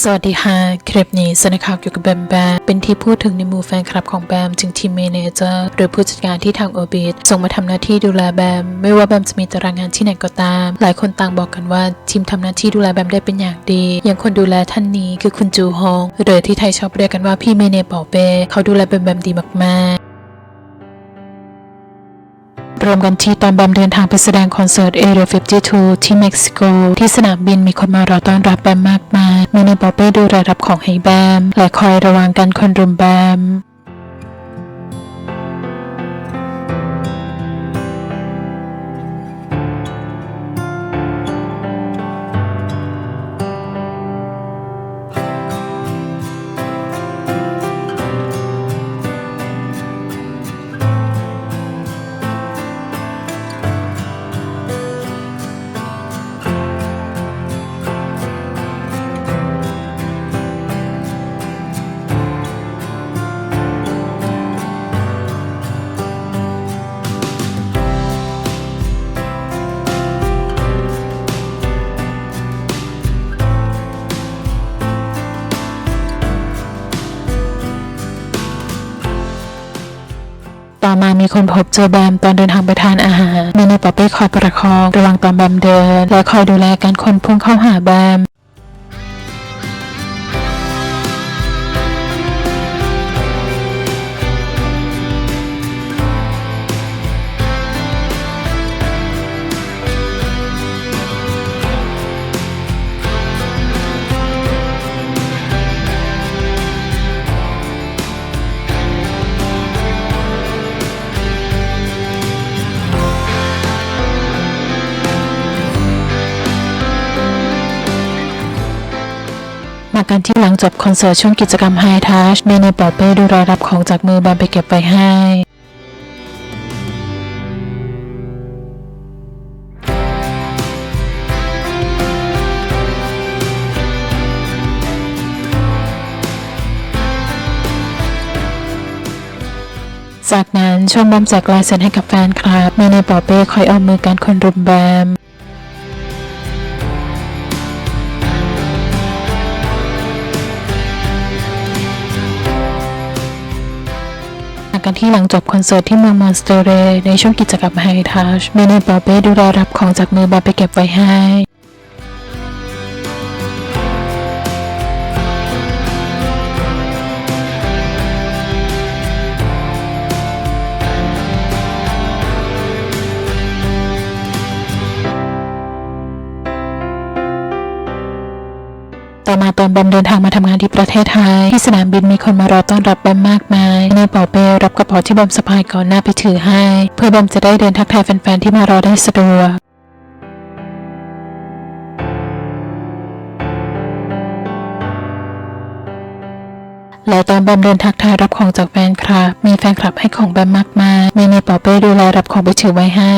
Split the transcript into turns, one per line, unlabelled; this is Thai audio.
สวัสดีค่ะ คลิปนี้สนข่าวเกี่ยวกับแบมแบมเป็นที่พูดถึงในหมู่แฟนคลับของแบมจึงทีมเมเนเจอร์หรือผู้จัดการที่ทางโอบิทส่งมาทำหน้าที่ดูแลแบม ไม่ว่าแบมจะมีตารางงานที่ไหนก็ตาม หลายคนต่างบอกกันว่าทีมทำหน้าที่ดูแลแบมได้เป็นอย่างดี อย่างคนดูแลท่านนี้คือคุณจูฮงหรือที่ไทยชอบเรียกกันว่าพี่เมเนเป่าเป้เขาดูแลแบมแบมดีมาก รวมกันที่ตอนแบมเดินทางไปแสดงคอนเสิร์ต Area 52 ที่เม็กซิโก ที่สนามบินมีคนมารอต้อนรับแบมมากมายมีในบอเป้ดูแลรับของให้แบมและคอยระวังกันคนรุมแบม ต่อมามีคนพบเจอแบมตอนเดินทางไปทานอาหารมีในปอเป้คอยประคอง ระวังตอนแบมเดิน และคอยดูแลการคนพุ่งเข้าหาแบมากันที่หลังจบคอนเสิร์ตช่วงกิจกรรมไฮทัชเมเนปอเป้ดูรายรับของจากมือแบมไปเก็บไว้ให้จากนั้นช่วงแบมแจกลายเซ็นให้กับแฟนคลับเมเนปอเป้คอยเอามือกันคนรุมแบม กันที่หลังจบคอนเสิร์ตที่เมืองมอนสเตเร ในช่วงกิจกรรมไฮทัชเมเนปอเป้ดูแลรับของจากมือบาไปเก็บไว้ให้ ต่อมาตอนแบมเดินทางมาทำงานที่ประเทศไทยที่สนามบินมีคนมารอต้อนรับแบมมากมายในเป่าเป้รับกระเป๋าที่แบมสะพายก่อนหน้าไปถือให้ เพื่อแบมจะได้เดินทักทายแฟนๆที่มารอได้สะดวกแล้วตอนแบมเดินทักทายรับของจากแฟนคลับ มีแฟนคลับให้ของแบมมากมาย มีในเป่าเป้ดูแลรับของไปถือไว้ให้